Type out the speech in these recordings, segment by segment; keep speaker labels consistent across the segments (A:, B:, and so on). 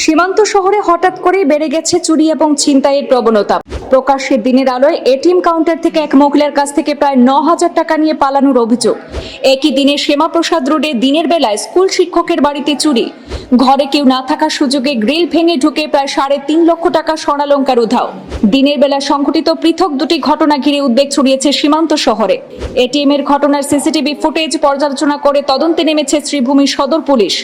A: সীমান্ত শহরে হঠাৎ করে বেড়ে গেছে চুরি এবং ছিনতাইয়ের প্রবণতা। প্রকাশ্যের দিনের আলোয় এটিএম কাউন্টার থেকে এক মহিলার কাছ থেকে প্রায় ন হাজার টাকা নিয়ে পালানোর অভিযোগ। একই দিনে শ্যামাপ্রসাদ রোডে দিনের বেলায় স্কুল শিক্ষকের বাড়িতে চুরি। ঘরে কেউ না থাকার সুযোগে গ্রিল ভেঙে ঢুকে প্রায় সাড়ে তিন লক্ষ টাকা স্বর্ণালঙ্কার উধাও। দিনের বেলা সংঘটিত পৃথক দুটি ঘটনা ঘিরে উদ্বেগ ছড়িয়েছে সীমান্ত শহরে। এটিএম এর ঘটনার সিসিটিভি ফুটেজ পর্যালোচনা করে তদন্তে নেমেছে শ্রীভূমি সদর পুলিশ।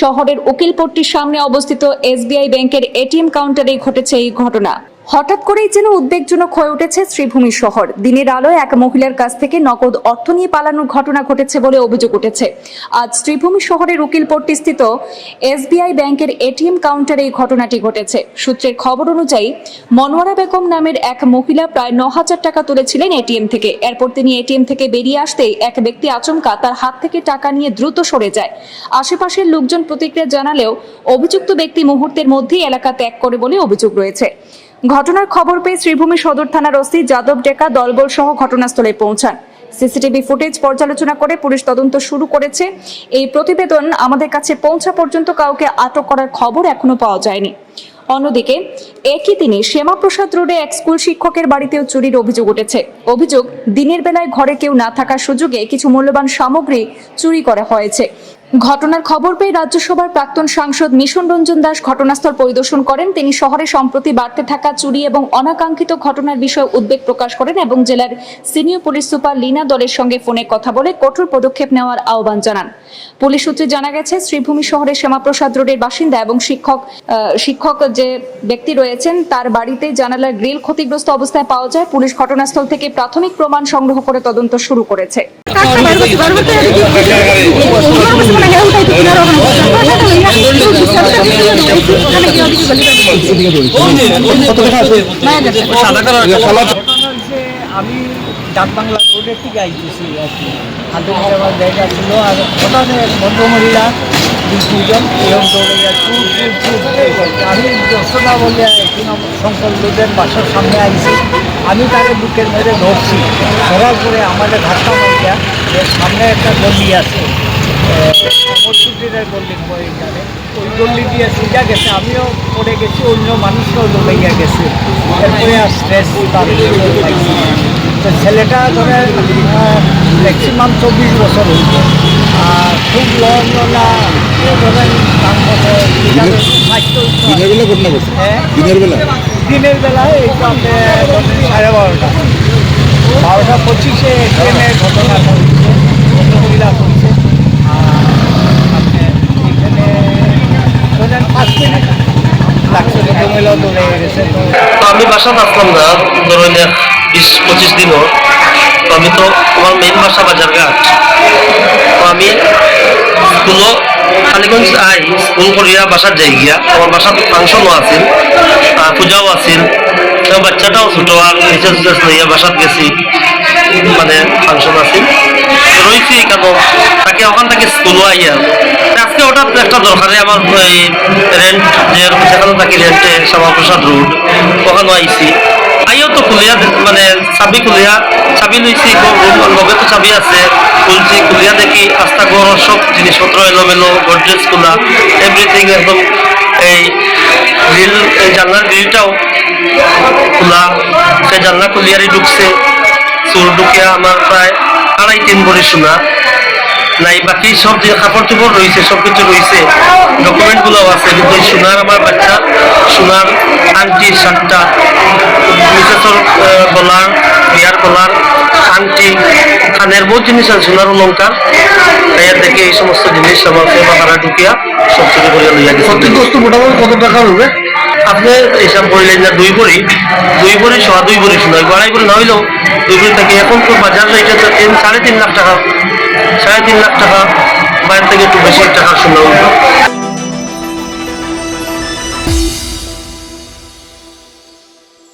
A: শহরের উকিলপট্টির সামনে অবস্থিত এসবিআই ব্যাংকের এটিএম কাউন্টারে ঘটেছে এই ঘটনা। হঠাৎ করেই যেন উদ্বেগজনক হয়ে উঠেছে শ্রীভূমি শহর। দিনের আলোয় এক মহিলার কাছ থেকে নগদ অর্থ নিয়ে পালানোর ঘটনা ঘটেছে বলে অভিযোগ উঠেছে। আজ শ্রীভূমি শহরের উকিলপট্টি স্থিত এসবিআই ব্যাংকের এটিএম কাউন্টারে এই ঘটনাটি ঘটেছে। সূত্রের খবর অনুযায়ী, মনোয়ারা বেগম নামের এক মহিলা প্রায় ন হাজার টাকা তুলেছিলেন এটিএম থেকে। এরপর তিনি এটিএম থেকে বেরিয়ে আসতেই এক ব্যক্তি আচমকা তার হাত থেকে টাকা নিয়ে দ্রুত সরে যায়। আশেপাশের লোকজন প্রতিক্রিয়া জানালেও অভিযুক্ত ব্যক্তি মুহূর্তের মধ্যেই এলাকা ত্যাগ করে বলে অভিযোগ রয়েছে। ঘটনার খবর পেয়ে শ্রীভূমি সদর থানার ওসি যাদব ডেকা দলবল সহ ঘটনাস্থলে পৌঁছান। সিসিটিভি ফুটেজ পর্যালোচনা করে পুলিশ তদন্ত শুরু করেছে। এই প্রতিবেদন আমাদের কাছে পৌঁছা পর্যন্ত কাউকে আটক করার খবর এখনও পাওয়া যায়নি। অন্যদিকে, একই দিনে শ্যামাপ্রসাদ রোডে এক স্কুল শিক্ষকের বাড়িতেও চুরির অভিযোগ উঠেছে। অভিযোগ, দিনের বেলায় ঘরে কেউ না থাকার সুযোগে কিছু মূল্যবান সামগ্রী চুরি করা হয়েছে। ঘটনার খবর পেয়ে রাজ্যসভার প্রাক্তন সাংসদ মিশন রঞ্জন দাস ঘটনাস্থল পরিদর্শন করেন। তিনি শহরে সম্প্রতি বাড়তে থাকা চুরি এবং অনাকাঙ্ক্ষিত ঘটনার বিষয়ে উদ্বেগ প্রকাশ করেন এবং জেলার সিনিয়র পুলিশ সুপার লীনা দলের সঙ্গে ফোনে কথা বলে কঠোর পদক্ষেপ নেওয়ার আহ্বান জানান। পুলিশ সূত্রে জানা গেছে, শ্রীভূমি শহরের শ্যামাপ্রসাদ রোডের বাসিন্দা এবং শিক্ষক শিক্ষক যে ব্যক্তি রয়েছেন তার বাড়িতে জানালার গ্রিল ক্ষতিগ্রস্ত অবস্থায় পাওয়া যায়। পুলিশ ঘটনাস্থল থেকে প্রাথমিক প্রমাণ সংগ্রহ করে তদন্ত শুরু করেছে।
B: মানে হেউ তাই কিনার ওখানে টাকাটা লইয়া তো হিসাবটা দিয়ে দিয়েছি ওখানে গিয়ে ওদিকে গলি করে মায়া যাচ্ছে
C: ঘটনা হচ্ছে আমি ডাক বাংলা রোডের থেকে আইতেছি আর কি। হাতে আমার জায়গা ছিল আর হঠাৎ ভদ্রমহিলা দুজন দৌড়ে করছে। আমি যশোদা বলে শঙ্কর লোদের বাসার সামনে আইছি। আমি তাকে বুকের মেরে ধরছি। ধরার পরে আমাদের মারিয়া এর সামনে একটা গলি আছে। ওই গল্লি দিয়ে সোজা গেছে, আমিও পড়ে গেছি, অন্য মানুষরাও দৌড়াইয়া গেছে। এরপরে আর স্ট্রেস তার। তো ছেলেটা ধরে ম্যাক্সিমাম চব্বিশ বছর হইল আর খুব লং না ধরেন
D: দিনের বেলা ঘটনা
C: হ্যাঁ।
D: দিনের বেলা?
C: দিনের বেলায় এই তো আপনি সাড়ে বারোটা। বারোটা পঁচিশে ট্রেনের ঘটনা ঘটছে মহিলা করছে আর আপনি এখানে ধরেন পাঁচ মিনিট। লাগছে দৌড়ে গেছে। তো
E: তো আমি বাসা আসলাম না ধরুন এক বিশ পঁচিশ দিনও তো আমি তো আমার মেইন বাসা বাজারঘাট তো আমি স্কুলও কালীগঞ্জ আই, স্কুল করিয়া বাসার যাই গিয়া আমার বাসার ফাংশনও আছিল পূজাও আছিল বাচ্চাটাও ছোটো, আর রিচার্জ টিচার্জ লইয়া বাসাত গেছি মানে ফাংশন আছিল। রয়েছি কেন তাকে ওখান থেকে স্কুলও আইয়া আজকে হঠাৎ একটা দরকারে আমার, এই রেন্ট যে যেখানে থাকি রেন্টে শ্যামাপ্রসাদ রোড ওখানে আইছি। তো খুলিয়া মানে চাবি খুলিয়া, চাবি লইছি লগে চাবি আছে খুলছি খুলিয়া দেখি আস্তা ঘর সব জিনিসপত্র এলোমেলো গডরেজ খোলা এভরিথিং একদম এই গ্রিল এই জানলার গ্রিলটাও খোলা সে জানলা খুলিয়ারি ঢুকছে। চোর ঢুকিয়া আমার প্রায় আড়াই তিন ভরি সোনা নাই বাকি সব যে কাপড় চোপড় রয়েছে সব কিছু রয়েছে ডকুমেন্টগুলো আছে কিন্তু সোনার আমার বাচ্চা সোনার আংটি শার্টটা মিসেসর গলার বিয়ার গলার আংটি কানের বহুত জিনিস আছে সোনার অলঙ্কার এর দেখে এই সমস্ত জিনিস আমার বাবারা ঢুকিয়া সব কিছু করে লইয়া গেছে।
D: ক্ষতিগ্রস্ত মোটামুটি কত টাকা হবে?
E: আপনি হিসাব করিলেন না দুই ভরি দুই ভরি সোয়া দুই ভরি শোনা আড়াই না হইলেও দুই ভরি থেকে। এখন তো বাজার রেট সাড়ে তিন লাখ টাকা। সাড়ে তিন লাখ টাকা বাইরে থেকে একটু বেশি টাকার শোনা হইল